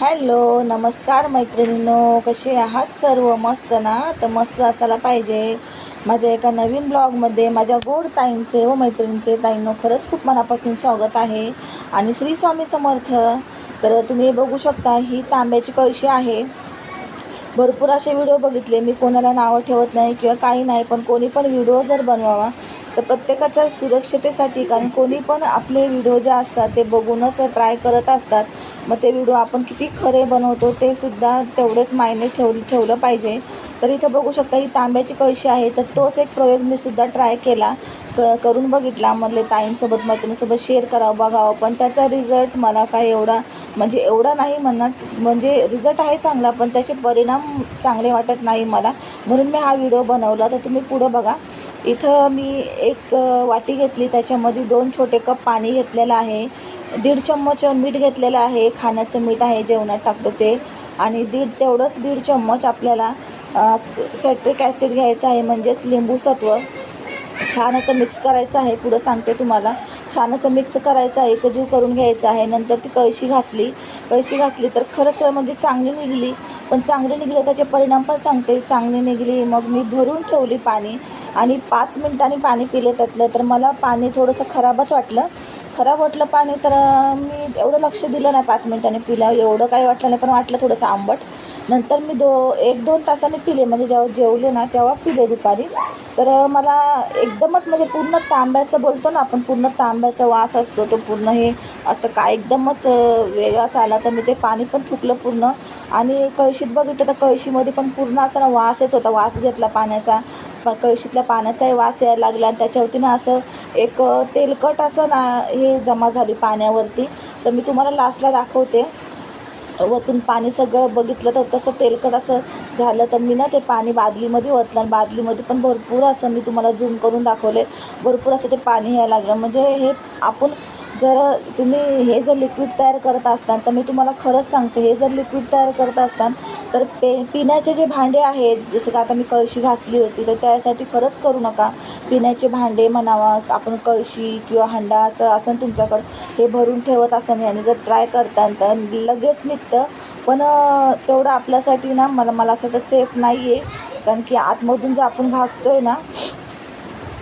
Hello नमस्कार मैत्रिणींनो कसे आहात सर्व? मस्त ना? तर मस्त असायला पाहिजे. माझ्या एका नवीन ब्लॉगमध्ये माझ्या गोड ताईंचे व मैत्रिणींचे ताईंनो खरंच खूप मनापासून स्वागत आहे. आणि श्री स्वामी समर्थ तर तुम्ही बघू शकता ही तांब्याची कळशी आहे. भरपूर असे व्हिडिओ बघितले. मी कोणाला नावं ठेवत नाही किंवा काही नाही पण कोणी पण व्हिडिओ जर बनवावा तर प्रत्येकाच्या सुरक्षतेसाठी कारण कोणी पण आपले व्हिडिओ जे असतात ते बघूनच ट्राय करत असतात. मग ते व्हिडिओ आपण किती खरे बनवतो ते सुद्धा तेवढेच मायने ठेव ठेवलं पाहिजे. तर इथं बघू शकता ही तांब्याची कळशी आहे. तर तोच एक प्रयोग मी सुद्धा ट्राय केला क करून बघितला. म्हणले ताईंसोबत मैत्रिणीसोबत शेअर करावं बघावं. पण त्याचा रिझल्ट मला काय एवढा म्हणजे एवढा नाही म्हणत म्हणजे रिझल्ट आहे चांगला पण त्याचे परिणाम चांगले वाटत नाही मला. म्हणून मी हा व्हिडिओ बनवला. तर तुम्ही पुढं बघा. इथं मी एक वाटी घेतली. त्याच्यामध्ये दोन छोटे कप पाणी घेतलेलं आहे. दीड चम्मच मीठ घेतलेलं आहे. खाण्याचं मीठ आहे जेवणात टाकतो ते. आणि दीड तेवढंच दीड चम्मच आपल्याला सॅट्रिक ॲसिड घ्यायचं आहे म्हणजेच लिंबू सत्व. छान असं मिक्स करायचं आहे. पुढं सांगते तुम्हाला. छान असं मिक्स करायचं आहे एकजीव करून घ्यायचं आहे. नंतर ती कळशी घासली. कळशी घासली तर खरंच म्हणजे चांगली निघली. पण चांगली निघली त्याचे परिणाम पण सांगते. चांगली निघली मग मी भरून ठेवली पाणी. आणि पाच मिनिटांनी पाणी पिले त्यातलं तर मला पाणी थोडंसं खराबच वाटलं. खराब वाटलं पाणी तर मी एवढं लक्ष दिलं नाही पाच मिनिटांनी पिल्या एवढं काही वाटलं नाही पण वाटलं थोडंसं आंबट. नंतर मी दो एक दोन तासाने पिले. म्हणजे जेव्हा जेवले ना तेव्हा पिले दुपारी. तर मला एकदमच म्हणजे पूर्ण तांब्याचं बोलतो ना आपण पूर्ण तांब्याचा वास असतो तो पूर्ण हे असं काय एकदमच वेगळाच आला. तर मी ते पाणी पण थुकलं पूर्ण. आणि कळशीत बघितलं तर कळशीमध्ये पण पूर्ण असा ना वास येत होता वास घेतला पाण्याचा. कळशीतल्या पाण्याचाही वास यायला लागला आणि त्याच्यावरती ना असं एक तेलकट असं ना हे जमा झाली पाण्यावरती. तर मी तुम्हाला लास्टला दाखवते. वतून पाणी सगळं बघितलं तर तसं तेलकट असं झालं तर मी ना ते पाणी बादलीमध्ये ओतलं आणि बादलीमध्ये पण भरपूर असं मी तुम्हाला झूम करून दाखवले. भरपूर असं ते पाणी यायला लागलं. म्हणजे हे आपण जर तुम्ही हे जर लिक्विड तयार करत असताल तर मी तुम्हाला खरंच सांगते हे जर लिक्विड तयार करत असताल तर पे पिण्याचे जे भांडे आहेत जसं का आता मी कळशी घासली होती तर त्यासाठी खरंच करू नका. पिण्याचे भांडे म्हणावा आपण कळशी किंवा हंडा असं असं तुमच्याकडं हे भरून ठेवत असाल आणि जर ट्राय करता तर लगेच निघतं. पण तेवढं आपल्यासाठी ना मला मला असं वाटतं सेफ नाही आहे कारण की आतमधून जर आपण घासतो आहे ना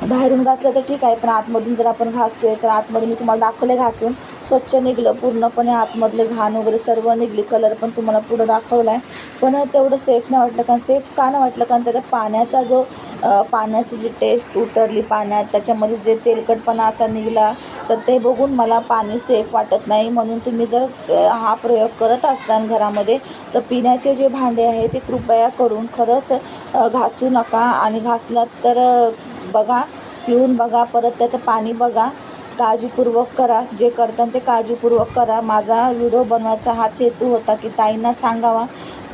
बाहेरून घासलं तर ठीक आहे पण आतमधून जर आपण घासतोय तर आतमध्ये मी तुम्हाला दाखवले घासून. स्वच्छ निघलं पूर्णपणे आतमधले घाण वगैरे सर्व निघली. कलर पण तुम्हाला पुढं दाखवला आहे पण तेवढं सेफ नाही वाटलं कारण सेफ का नाही वाटलं? कारण त्याचा पाण्याचा जो पाण्याची जी टेस्ट उतरली पाण्यात त्याच्यामध्ये जे तेलकटपणा असा निघाला तर ते बघून मला पाणी सेफ वाटत नाही. म्हणून तुम्ही जर हा प्रयोग करत असताना घरामध्ये तर पिण्याचे जे भांडे आहे ते कृपया करून खरंच घासू नका. आणि घासलात तर बघा पिऊन बघा परत त्याचं पाणी बघा. काळजीपूर्वक करा. जे करतात ते काळजीपूर्वक करा. माझा व्हिडिओ बनवायचा हाच हेतू होता की ताईंना सांगावा.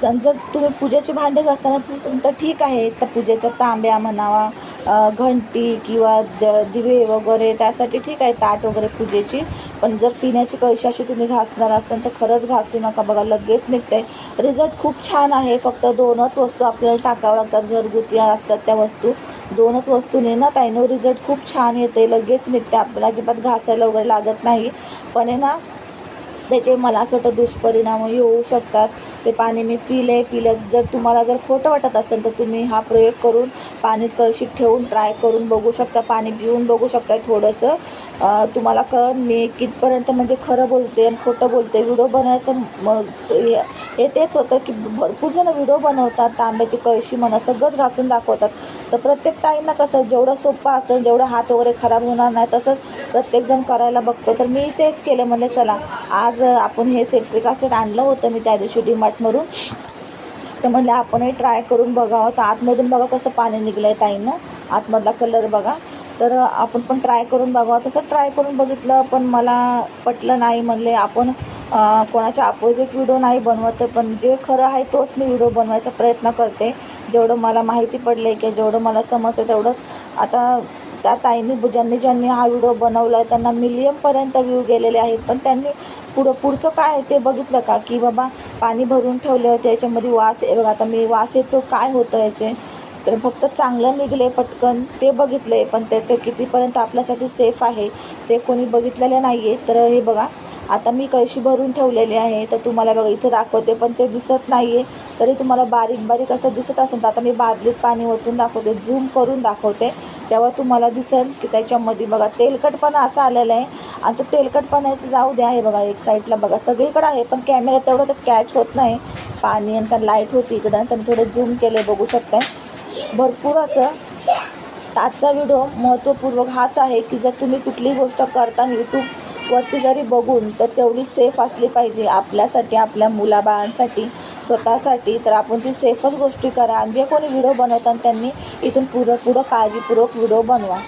तर तुम्ही पूजेची भांडे घासताना असेल तर ठीक आहे. तर पूजेचा तांब्या म्हणावा. घंटी किंवा द दिवे वगैरे त्यासाठी ठीक आहे ताट वगैरे पूजेची. पण जर पिण्याची कळशी अशी तुम्ही घासणार असाल तर खरंच घासू नका बघा लगेच निघते रिझल्ट खूप छान आहे फक्त दोनच वस्तू आपल्याला टाकाव्या लागतात. घरगुती असतात त्या वस्तू. दोनच वस्तूने ना ताईनं रिझल्ट खूप छान येते लगेच निघते आपल्याला अजिबात घासायला वगैरे लागत नाही. पण आहे ना त्याचे मला असं वाटतं दुष्परिणाम येऊ शकतात. ते पाणी मी पिले पिलं. जर तुम्हाला जर खोटं वाटत असेल तर तुम्ही हा प्रयोग करून पाणी कळशीत ठेवून ट्राय करून बघू शकता. पाणी पिऊन बघू शकता थोडंसं. तुम्हाला कळ मी कितपर्यंत म्हणजे खरं बोलते आणि खोटं बोलते. व्हिडिओ बनवायचं मग हे हे तेच होतं की भरपूर जण व्हिडिओ बनवतात तांब्याची कळशी म्हणा सगळंच घासून दाखवतात. तर प्रत्येक ताईंना कसं जेवढं सोपं असेल जेवढं हात वगैरे खराब होणार नाही तसंच प्रत्येकजण करायला बघतो. तर मी तेच केलं म्हणले चला आज आपण हे सेट्रिक ॲसिड आणलं होतं मी त्या दिवशी डिमार्टमधून तर म्हणलं आपणही ट्राय करून बघावं. तर आतमधून बघा कसं पाणी निघलं आहे ताईनं. आतमधला कलर बघा. तर आपण पण ट्राय करून बघावं. तसं ट्राय करून बघितलं पण मला पटलं नाही. म्हणले आपण कोणाच्या अपोजिट व्हिडिओ नाही बनवत पण जे खरं आहे तोच मी व्हिडिओ बनवायचा प्रयत्न करते. जेवढं मला माहिती पडलं आहे की जेवढं मला समजतं तेवढंच. आता त्या ताईंनी ज्यांनी ज्यांनी हा व्हिडिओ बनवला आहे त्यांना मिलियनपर्यंत व्ह्यू गेलेले आहेत. पण त्यांनी पुढं पुढचं काय आहे ते बघितलं का? की बाबा पाणी भरून ठेवले होते याच्यामध्ये वास बघा आता मी वास येतो काय होतं याचे? तर फक्त चांगलं निघले पटकन. ते बघितलं आहे पण त्याचं कितीपर्यंत आपल्यासाठी सेफ आहे ते कोणी बघितलेलं नाही आहे तर हे बघा आता मी कळशी भरून ठेवलेली आहे तर तुम्हाला बघा इथं दाखवते पण ते दिसत नाही आहे तरी तुम्हाला बारीक बारीक असं दिसत असेल तर आता मी बादलीत पाणी ओतून दाखवते झूम करून दाखवते. तेव्हा तुम्हाला दिसेल की त्याच्यामध्ये बघा तेलकटपणा असा आलेला आहे. आणि तो तेलकटपणाचं जाऊ द्या हे बघा एक साईडला बघा सगळीकडं आहे पण कॅमेरा तेवढं तर कॅच होत नाही. पाणी आणि लाइट होती इकडं तर मी थोडं झूम केले बघू शकताय. भरपूर असं आजचा व्हिडिओ महत्त्वपूर्वक हाच आहे की जर तुम्ही कुठली गोष्ट करता यूट्यूबवरती जरी बघून तर तेवढी सेफ असली पाहिजे. आपल्यासाठी आपल्या मुलाबाळांसाठी स्वतःसाठी तर आपण ती सेफच गोष्टी करा. आणि जे कोणी व्हिडिओ बनवतात त्यांनी इथून पुढं पुढं काळजीपूर्वक व्हिडिओ बनवा.